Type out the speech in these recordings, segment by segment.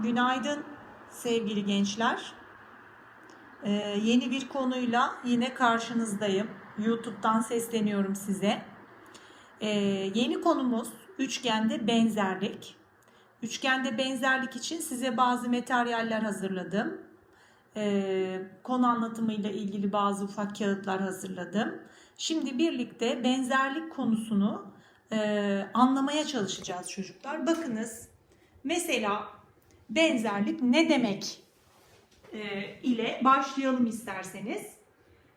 Günaydın sevgili gençler. Ee, yeni bir konuyla yine karşınızdayım. YouTube'dan sesleniyorum size. Ee, yeni konumuz üçgende benzerlik. Üçgende benzerlik için size bazı materyaller hazırladım. Ee, konu anlatımıyla ilgili bazı ufak kağıtlar hazırladım. Şimdi birlikte benzerlik konusunu e, anlamaya çalışacağız çocuklar. Bakınız mesela benzerlik ne demek e, ile başlayalım isterseniz.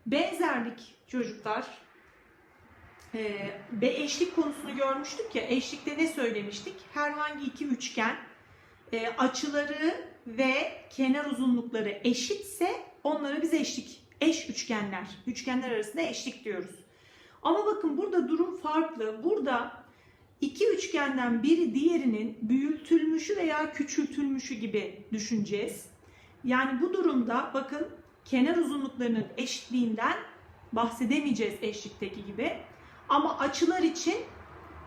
Benzerlik çocuklar e, ve eşlik konusunu görmüştük ya eşlikte ne söylemiştik? Herhangi iki üçgen e, açıları ve kenar uzunlukları eşitse onlara biz eşlik, eş üçgenler, üçgenler arasında eşlik diyoruz. Ama bakın burada durum farklı. Burada iki üçgenden biri diğerinin büyütülmüşü veya küçültülmüşü gibi düşüneceğiz. Yani bu durumda bakın kenar uzunluklarının eşitliğinden bahsedemeyeceğiz eşlikteki gibi. Ama açılar için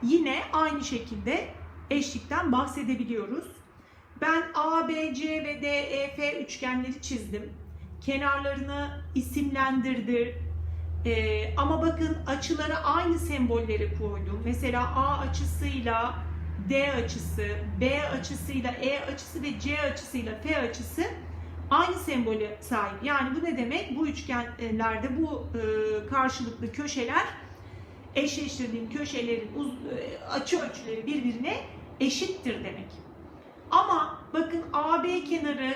yine aynı şekilde eşlikten bahsedebiliyoruz. Ben A, B, C ve D, E, F üçgenleri çizdim. Kenarlarını isimlendirdim. Ee, ama bakın açılara aynı sembolleri koydum. Mesela A açısıyla D açısı, B açısıyla E açısı ve C açısıyla F açısı aynı sembole sahip. Yani bu ne demek? Bu üçgenlerde bu e, karşılıklı köşeler eşleştirdiğim köşelerin uz, e, açı ölçüleri birbirine eşittir demek. Ama bakın AB kenarı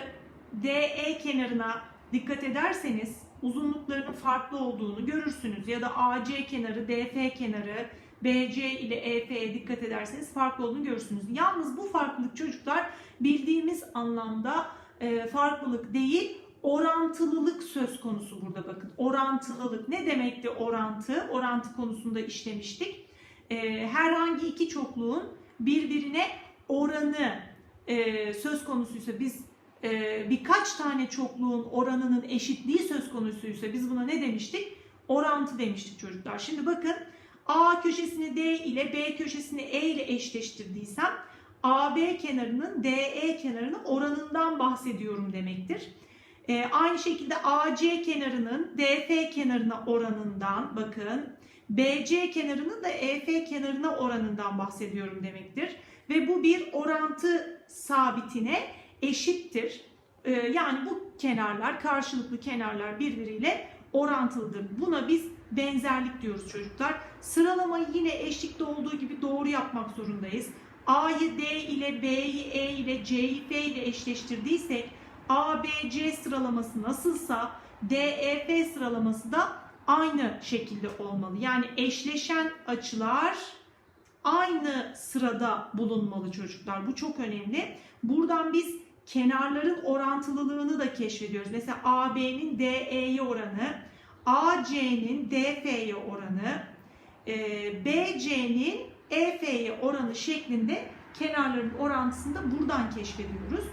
DE kenarına dikkat ederseniz uzunluklarının farklı olduğunu görürsünüz. Ya da AC kenarı, DF kenarı, BC ile EF'ye dikkat ederseniz farklı olduğunu görürsünüz. Yalnız bu farklılık çocuklar bildiğimiz anlamda e, farklılık değil, orantılılık söz konusu burada bakın. Orantılılık ne demekti orantı? Orantı konusunda işlemiştik. E, herhangi iki çokluğun birbirine oranı e, söz konusuysa biz e, birkaç tane çokluğun oranının eşitliği söz konusuysa biz buna ne demiştik? Orantı demiştik çocuklar. Şimdi bakın A köşesini D ile B köşesini E ile eşleştirdiysem AB kenarının DE kenarının oranından bahsediyorum demektir. E, aynı şekilde AC kenarının DF kenarına oranından bakın BC kenarının da EF kenarına oranından bahsediyorum demektir. Ve bu bir orantı sabitine eşittir. Ee, yani bu kenarlar, karşılıklı kenarlar birbiriyle orantılıdır. Buna biz benzerlik diyoruz çocuklar. Sıralamayı yine eşlikte olduğu gibi doğru yapmak zorundayız. A'yı D ile B'yi E ile C'yi F ile eşleştirdiysek A, B, C sıralaması nasılsa D, E, F sıralaması da aynı şekilde olmalı. Yani eşleşen açılar aynı sırada bulunmalı çocuklar. Bu çok önemli. Buradan biz kenarların orantılılığını da keşfediyoruz. Mesela AB'nin DE'ye oranı, AC'nin DF'ye oranı, e, BC'nin EF'ye oranı şeklinde kenarların orantısını da buradan keşfediyoruz.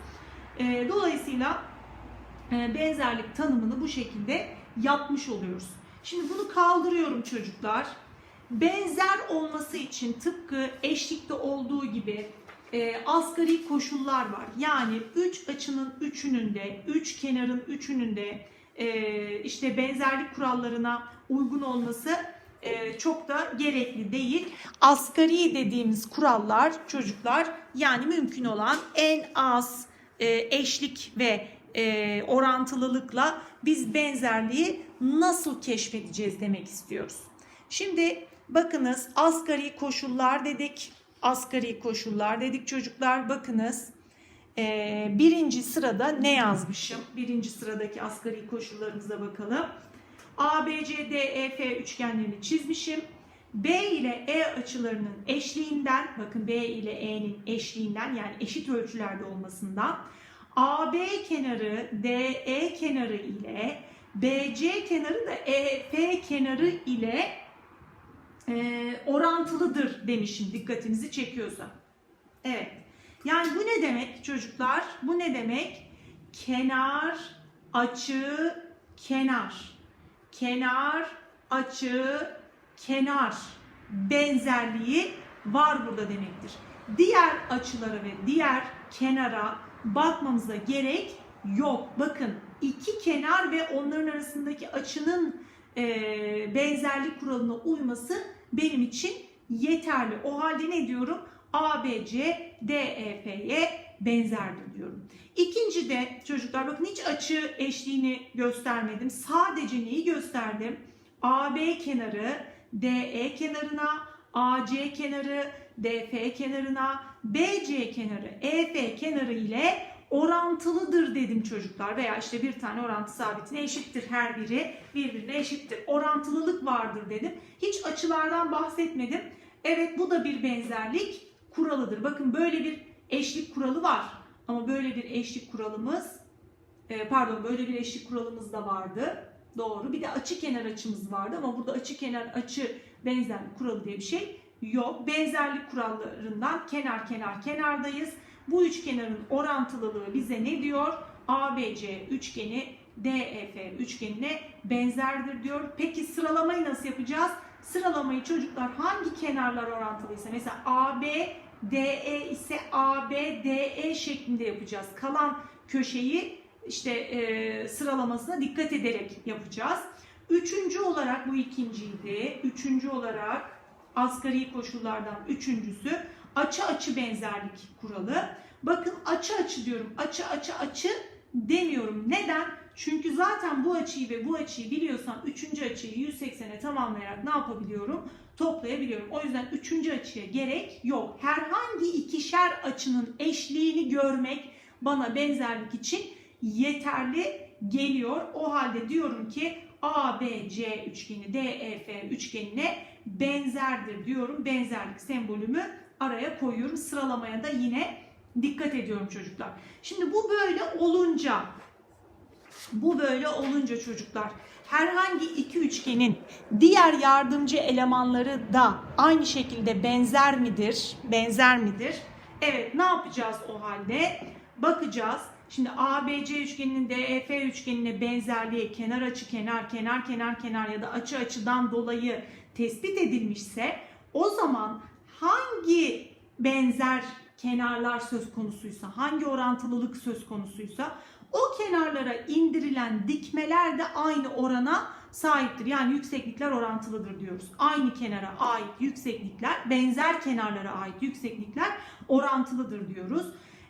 E, Dolayısıyla e, benzerlik tanımını bu şekilde yapmış oluyoruz. Şimdi bunu kaldırıyorum çocuklar. Benzer olması için tıpkı eşlikte olduğu gibi e, asgari koşullar var. Yani üç açının üçünün de, üç kenarın üçünün de e, işte benzerlik kurallarına uygun olması e, çok da gerekli değil. Asgari dediğimiz kurallar çocuklar yani mümkün olan en az e, eşlik ve e, orantılılıkla biz benzerliği nasıl keşfedeceğiz demek istiyoruz. Şimdi bakınız asgari koşullar dedik. Asgari koşullar dedik çocuklar. Bakınız e, birinci sırada ne yazmışım? Birinci sıradaki asgari koşullarımıza bakalım. A, B, C, D, E, F üçgenlerini çizmişim. B ile E açılarının eşliğinden, bakın B ile E'nin eşliğinden yani eşit ölçülerde olmasından AB kenarı DE kenarı ile BC kenarı da EF kenarı ile e, orantılıdır demişim dikkatinizi çekiyorsa. Evet. Yani bu ne demek çocuklar? Bu ne demek? Kenar, açı, kenar. Kenar, açı, kenar benzerliği var burada demektir. Diğer açılara ve diğer kenara bakmamıza gerek yok. Bakın iki kenar ve onların arasındaki açının e, benzerlik kuralına uyması benim için yeterli. O halde ne diyorum? ABC DEF'ye benzerdir diyorum. İkinci de çocuklar bakın hiç açı eşliğini göstermedim. Sadece neyi gösterdim? AB kenarı DE kenarına, AC kenarı DF kenarına, BC kenarı EF kenarı ile orantılıdır dedim çocuklar. Veya işte bir tane orantı sabitine eşittir her biri birbirine eşittir. Orantılılık vardır dedim. Hiç açılardan bahsetmedim. Evet bu da bir benzerlik kuralıdır. Bakın böyle bir eşlik kuralı var. Ama böyle bir eşlik kuralımız e, pardon böyle bir eşlik kuralımız da vardı. Doğru. Bir de açı kenar açımız vardı ama burada açı kenar açı benzerlik kuralı diye bir şey yok. Benzerlik kurallarından kenar kenar kenardayız. Bu üçkenarın orantılılığı bize ne diyor? ABC üçgeni DEF üçgenine benzerdir diyor. Peki sıralamayı nasıl yapacağız? Sıralamayı çocuklar hangi kenarlar orantılıysa mesela AB DE ise AB DE şeklinde yapacağız. Kalan köşeyi işte e, sıralamasına dikkat ederek yapacağız. Üçüncü olarak bu ikinciydi. Üçüncü olarak asgari koşullardan üçüncüsü açı açı benzerlik kuralı. Bakın açı açı diyorum. Açı açı açı demiyorum. Neden? Çünkü zaten bu açıyı ve bu açıyı biliyorsam üçüncü açıyı 180'e tamamlayarak ne yapabiliyorum? Toplayabiliyorum. O yüzden üçüncü açıya gerek yok. Herhangi ikişer açının eşliğini görmek bana benzerlik için yeterli geliyor. O halde diyorum ki ABC üçgeni DEF üçgenine benzerdir diyorum. Benzerlik sembolümü araya koyuyorum. Sıralamaya da yine dikkat ediyorum çocuklar. Şimdi bu böyle olunca bu böyle olunca çocuklar herhangi iki üçgenin diğer yardımcı elemanları da aynı şekilde benzer midir? Benzer midir? Evet ne yapacağız o halde? Bakacağız. Şimdi ABC üçgeninin DEF üçgenine benzerliği kenar açı kenar kenar kenar kenar ya da açı açıdan dolayı tespit edilmişse o zaman hangi benzer kenarlar söz konusuysa, hangi orantılılık söz konusuysa o kenarlara indirilen dikmeler de aynı orana sahiptir. Yani yükseklikler orantılıdır diyoruz. Aynı kenara ait yükseklikler, benzer kenarlara ait yükseklikler orantılıdır diyoruz.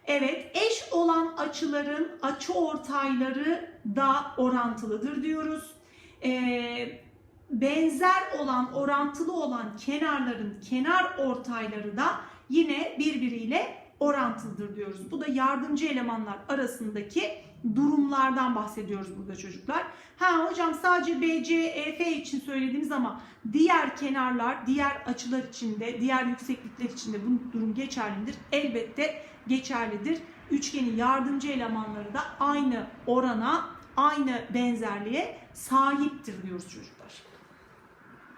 Evet, eş olan açıların açı ortayları da orantılıdır diyoruz. Ee, benzer olan, orantılı olan kenarların kenar ortayları da yine birbiriyle orantılıdır diyoruz. Bu da yardımcı elemanlar arasındaki durumlardan bahsediyoruz burada çocuklar. Ha hocam sadece BC, EF için söylediğimiz ama diğer kenarlar, diğer açılar için de, diğer yükseklikler için de bu durum geçerli midir? Elbette geçerlidir. Üçgenin yardımcı elemanları da aynı orana, aynı benzerliğe sahiptir diyoruz çocuklar.